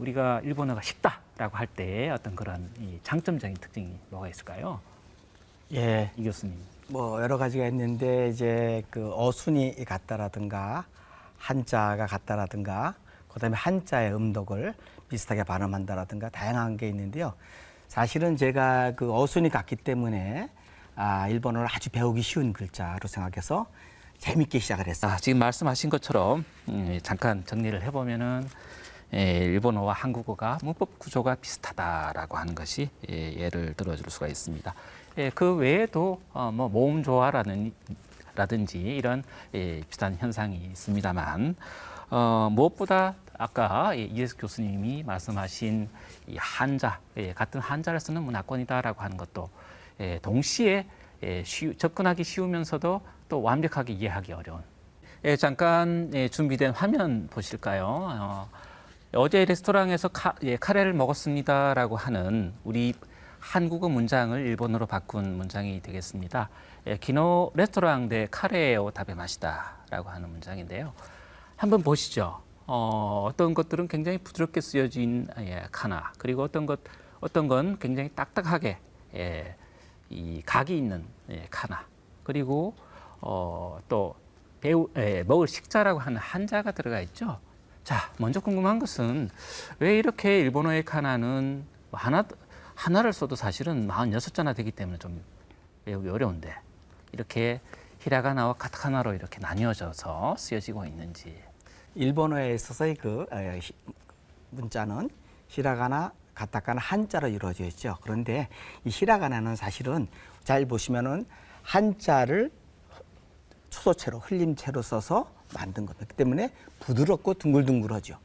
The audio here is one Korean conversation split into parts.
우리가 일본어가 쉽다라고 할 때 어떤 그런 이 장점적인 특징이 뭐가 있을까요? 예, 이 교수님. 뭐 여러 가지가 있는데 이제 그 어순이 같다라든가 한자가 같다라든가 그다음에 한자의 음독을 비슷하게 발음한다라든가 다양한 게 있는데요. 사실은 제가 그 어순이 같기 때문에 아, 일본어를 아주 배우기 쉬운 글자로 생각해서 재밌게 시작을 했어요. 아, 지금 말씀하신 것처럼 음, 잠깐 정리를 해보면은 예, 일본어와 한국어가 문법 구조가 비슷하다라고 하는 것이 예, 예를 들어줄 수가 있습니다. 예, 그 외에도 어, 뭐 모음 조화라는 라든지 이런 예, 비슷한 현상이 있습니다만 어, 무엇보다 아까 예, 이예수 교수님이 말씀하신 이 한자 예, 같은 한자를 쓰는 문화권이다라고 하는 것도 예, 동시에 예, 쉬, 접근하기 쉬우면서도 또 완벽하게 이해하기 어려운. 예, 잠깐 예, 준비된 화면 보실까요? 어, 어제 레스토랑에서 카, 예, 카레를 먹었습니다라고 하는 우리 한국어 문장을 일본어로 바꾼 문장이 되겠습니다. 예, 기노 레스토랑 데 카레오 다베 마시다라고 하는 문장인데요. 한번 보시죠. 어, 어떤 것들은 굉장히 부드럽게 쓰여진 예, 카나 그리고 어떤 것 어떤 건 굉장히 딱딱하게 예, 이 각이 있는 예, 카나 그리고 어, 또 배우 예, 먹을 식자라고 하는 한자가 들어가 있죠. 자, 먼저 궁금한 것은 왜 이렇게 일본어의 카나는 하나 하나를 써도 사실은 46자나 되기 때문에 좀 외우기 어려운데 이렇게 히라가나와 카타카나로 이렇게 나뉘어져서 쓰여지고 있는지 일본어에 있어서의 그 어, 히- 문자는 히라가나, 가타카나 한자로 이루어져 있죠. 그런데 이 히라가나는 사실은 잘 보시면은 한자를 초소체로 흘림체로 써서 만든 겁니다. 그렇기 때문에 부드럽고 둥글둥글하죠.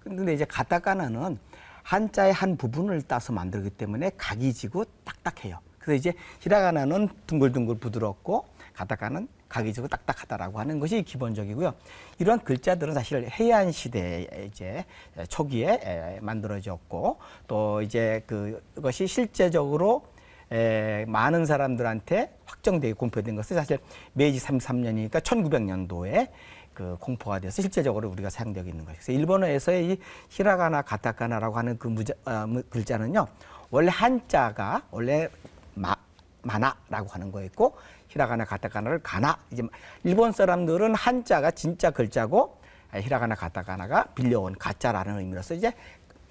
근데 이제 가타카나는 한자의 한 부분을 따서 만들기 때문에 각이 지고 딱딱해요. 그래서 이제 히라가나는 둥글둥글 부드럽고 가타카는 각이 지고 딱딱하다라고 하는 것이 기본적이고요. 이런 글자들은 사실 해안 시대에 이제 초기에 에, 만들어졌고 또 이제 그것이 실제적으로 에, 많은 사람들한테 확정되게 공표된 것은 사실 메이지 33년이니까 1900년도에 그 공포가 돼서 실제적으로 우리가 사용되고 있는 것이죠. 일본어에서의 이 히라가나 가타카나라고 하는 그 무자, 어, 무- 글자는요. 원래 한자가 원래 마, 마나라고 하는 거였고 히라가나 가타카나를 가나 이제 일본 사람들은 한자가 진짜 글자고 아, 히라가나 가타카나가 빌려온 가짜라는 의미로서 이제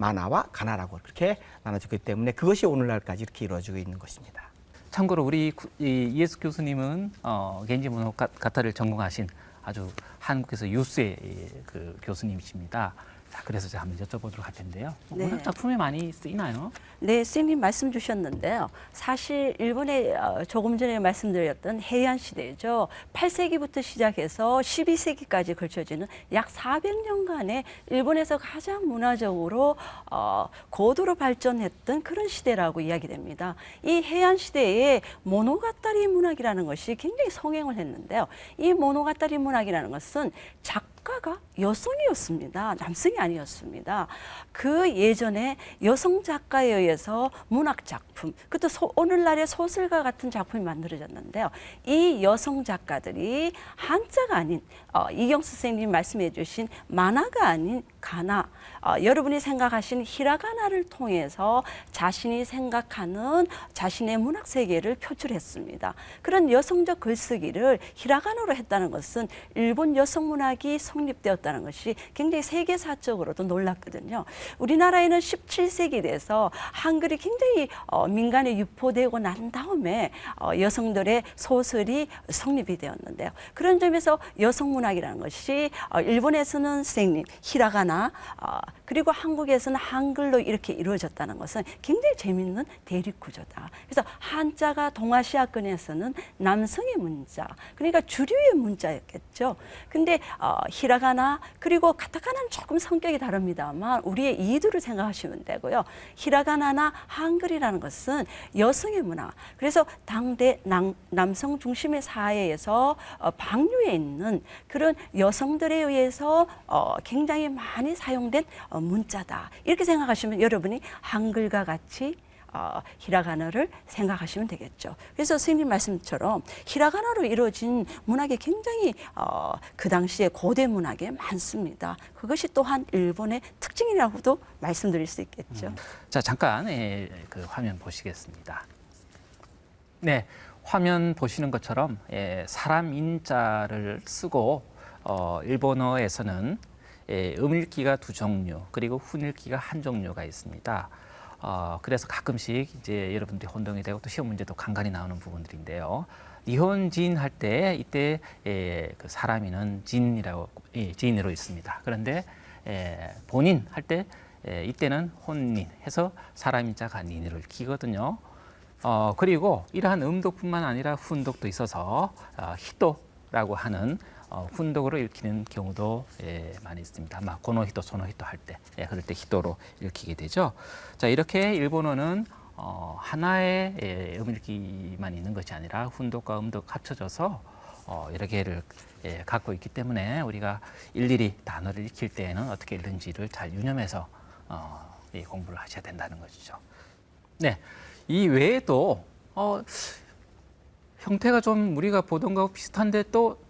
마나와 가나라고 그렇게 나눠졌기 때문에 그것이 오늘날까지 이렇게 이루어지고 있는 것입니다. 참고로 우리 이예수 교수님은 어, 겐지 문호 가- 가타를 전공하신 아주 한국에서 유수의 이, 그 교수님이십니다. 자, 그래서 제가 한번 여쭤보도록 할 텐데요. 네. 문학 작품에 많이 쓰이나요? 네, 선생님 말씀 주셨는데요. 사실 일본에 어, 조금 전에 말씀드렸던 해안 시대죠. 8세기부터 시작해서 12세기까지 걸쳐지는 약 400년간의 일본에서 가장 문화적으로 어, 고도로 발전했던 그런 시대라고 이야기됩니다. 이 해안 시대에 모노가타리 문학이라는 것이 굉장히 성행을 했는데요. 이 모노가타리 문학이라는 것은 작 가가 여성이었습니다. 남성이 아니었습니다. 그 예전에 여성 작가에 의해서 문학 작품, 그것도 소- 오늘날의 소설과 같은 작품이 만들어졌는데요. 이 여성 작가들이 한자가 아닌 어, 이경수 선생님 말씀해 주신 만화가 아닌 가나, 어, 여러분이 생각하신 히라가나를 통해서 자신이 생각하는 자신의 문학 세계를 표출했습니다. 그런 여성적 글쓰기를 히라가나로 했다는 것은 일본 여성 문학이 성립되었다는 것이 굉장히 세계사적으로도 놀랐거든요. 우리나라에는 17세기 돼서 한글이 굉장히 어, 민간에 유포되고 난 다음에 어, 여성들의 소설이 성립이 되었는데요. 그런 점에서 여성 문학이라는 것이 어, 일본에서는 선생님 히라가나 어, 그리고 한국에서는 한글로 이렇게 이루어졌다는 것은 굉장히 재미있는 대립 구조다. 그래서 한자가 동아시아권에서는 남성의 문자, 그러니까 주류의 문자였겠죠. 근데 어, 히라가나 그리고 카타카나는 조금 성격이 다릅니다만 우리의 이두를 생각하시면 되고요. 히라가나나 한글이라는 것은 여성의 문화. 그래서 당대 남, 남성 중심의 사회에서 어, 방류에 있는 그런 여성들에 의해서 어, 굉장히 많이 사용된 어, 문자다. 이렇게 생각하시면 여러분이 한글과 같이 어, 히라가나를 생각하시면 되겠죠. 그래서 스님 말씀처럼 히라가나로 이루어진 문학이 굉장히 어, 그 당시에 고대 문학에 많습니다. 그것이 또한 일본의 특징이라고도 말씀드릴 수 있겠죠. 자 잠깐 예, 그 화면 보시겠습니다. 네, 화면 보시는 것처럼 예, 사람 인자를 쓰고 어, 일본어에서는 예, 음일기가 두 종류 그리고 훈일기가 한 종류가 있습니다. 어, 그래서 가끔씩 이제 여러분들이 혼동이 되고 또 시험 문제도 간간히 나오는 부분들인데요. 니혼진 할 때 이때 예, 그 사람이는 진이라고 예, 진으로 있습니다. 그런데 예, 본인 할 때 예, 이때는 혼닌 해서 사람인자가 닌으로 읽히거든요. 어, 그리고 이러한 음독뿐만 아니라 훈독도 있어서 어, 히도라고 하는 어, 훈독으로 읽히는 경우도 예, 많이 있습니다. 막 고노히도, 소노히도 할 때, 예, 그럴 때 히도로 읽히게 되죠. 자, 이렇게 일본어는 어, 하나의 예, 음읽기만 있는 것이 아니라 훈독과 음독 합쳐져서 어, 여러 개를 예, 갖고 있기 때문에 우리가 일일이 단어를 익힐 때에는 어떻게 읽는지를 잘 유념해서 어, 이 공부를 하셔야 된다는 것이죠. 네, 이 외에도 어, 형태가 좀 우리가 보던 거하고 비슷한데 또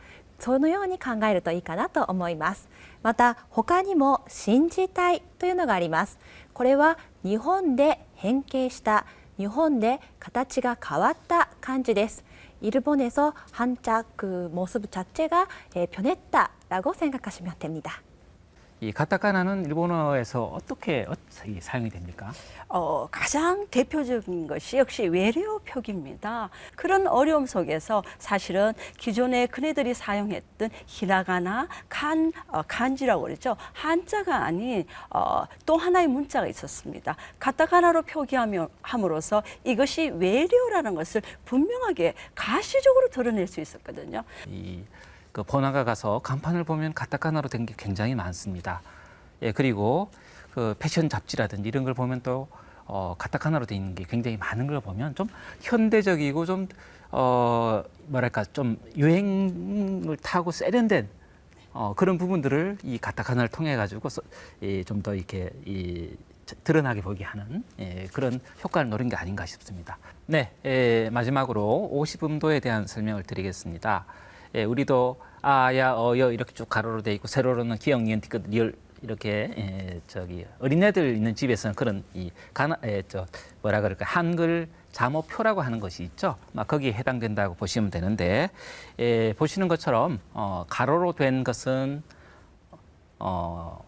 そのように考えるといいかなと思います。また他にも信じたいというのがあります。これは日本で変形した日本で形が変わった漢字です。イルボネソ半着モスブチャッチェがピョネッタラゴセンがカシミアテミダ 이 가타카나는 일본어에서 어떻게 어, 이 사용이 됩니까? 어, 가장 대표적인 것이 역시 외래어 표기입니다. 그런 어려움 속에서 사실은 기존에 그네들이 사용했던 히라가나, 칸, 어, 간지라고 그랬죠. 한자가 아닌 어, 또 하나의 문자가 있었습니다. 가타카나로 표기함으로써 이것이 외래어라는 것을 분명하게 가시적으로 드러낼 수 있었거든요. 이 그 번화가 가서 간판을 보면 가타카나로 된 게 굉장히 많습니다. 예, 그리고 그 패션 잡지라든지 이런 걸 보면 또 어, 가타카나로 돼 있는 게 굉장히 많은 걸 보면 좀 현대적이고 좀 어, 뭐랄까 좀 유행을 타고 세련된 어, 그런 부분들을 이 가타카나를 통해 가지고 좀더 이렇게 이 드러나게 보게 하는 예, 그런 효과를 노린 게 아닌가 싶습니다. 네, 예, 마지막으로 50음도에 대한 설명을 드리겠습니다. 예, 우리도 아야 어여 이렇게 쭉 가로로 돼 있고 세로로는 기역 니은 티끝 리을 이렇게 예, 저기 어린애들 있는 집에서는 그런 이 가나 예, 저 뭐라 그럴까 한글 자모표라고 하는 것이 있죠. 막 거기에 해당된다고 보시면 되는데 예, 보시는 것처럼 어, 가로로 된 것은 어,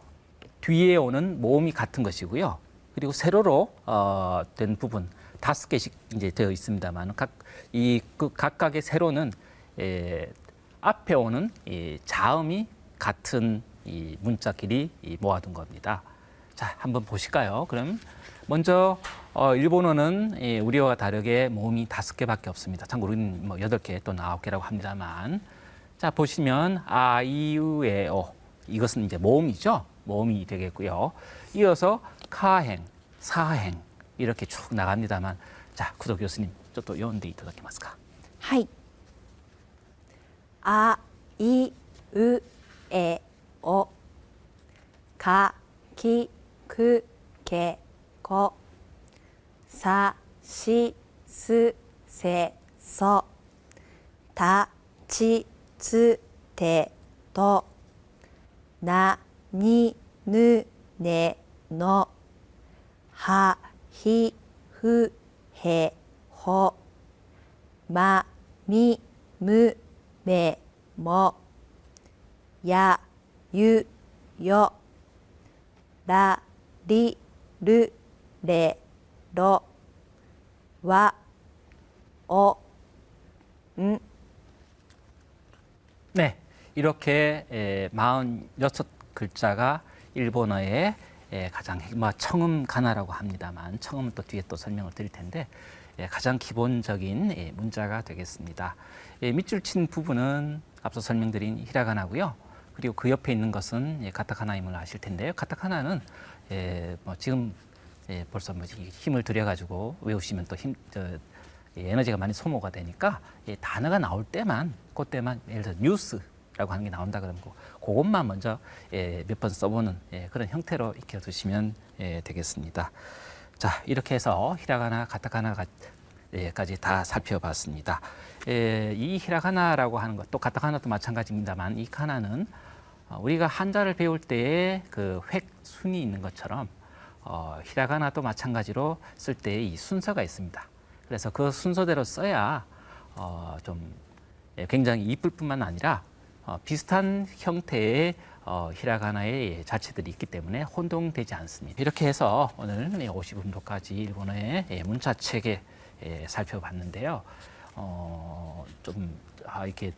뒤에 오는 모음이 같은 것이고요. 그리고 세로로 어, 된 부분 다섯 개씩 이제 되어 있습니다만 각이 그 각각의 세로는 예, 앞에 오는 이 자음이 같은 이 문자끼리 이 모아둔 겁니다. 자, 한번 보실까요? 그럼 먼저 어, 일본어는 이 우리와 다르게 모음이 다섯 개밖에 없습니다. 참고로 뭐 여덟 개 또는 아홉 개라고 합니다만, 자 보시면 아이유에오 이것은 이제 모음이죠. 모음이 되겠고요. 이어서 카행, 사행 이렇게 쭉 나갑니다만, 자 구도 교수님, 저또 요런데 이타다키마스까? はい。あいうえおかきくけこさしすせそたちつてとなにぬねのはひふへほまみむ 매, 머, 야, 유, 여, 나, 리, 르, 레, 러, 와, 어, 음. 네, 이렇게 46 글자가 일본어의 에, 가장 핵- 뭐 청음 가나라고 합니다만 청음은 또 뒤에 또 설명을 드릴 텐데 예, 가장 기본적인 예, 문자가 되겠습니다. 예, 밑줄 친 부분은 앞서 설명드린 히라가나고요. 그리고 그 옆에 있는 것은 예, 가타카나임을 아실 텐데요. 가타카나는 예, 뭐 지금 예, 벌써 뭐 이- 힘을 들여가지고 외우시면 또 힘, 저, 예, 에너지가 많이 소모가 되니까 예, 단어가 나올 때만 그때만 예를 들어 뉴스 라고 하는 게 나온다 그러면 그- 그것만 먼저 예, 몇 번 써보는 예, 그런 형태로 익혀 두시면 예, 되겠습니다. 자 이렇게 해서 히라가나 가타카나까지 다 살펴봤습니다. 예, 이 히라가나라고 하는 것도 가타카나도 마찬가지입니다만 이 카나는 어, 우리가 한자를 배울 때에 그획 순이 있는 것처럼 어, 히라가나도 마찬가지로 쓸 때 이 순서가 있습니다. 그래서 그 순서대로 써야 어, 좀 예, 굉장히 이쁠 뿐만 아니라 어, 비슷한 형태의 어, 히라가나의 자체들이 있기 때문에 혼동되지 않습니다. 이렇게 해서 오늘 50음도까지 일본어의 예, 문자체계 예, 살펴봤는데요. 어, 좀 아, 이렇게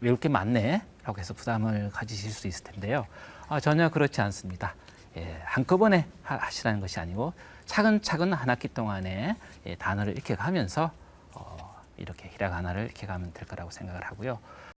외울 게 많네라고 해서 부담을 가지실 수 있을 텐데요. 아, 전혀 그렇지 않습니다. 예, 한꺼번에 하- 하시라는 것이 아니고 차근차근 한 학기 동안에 예, 단어를 익혀가면서 어, 이렇게 히라가나를 익혀가면 될 거라고 생각을 하고요.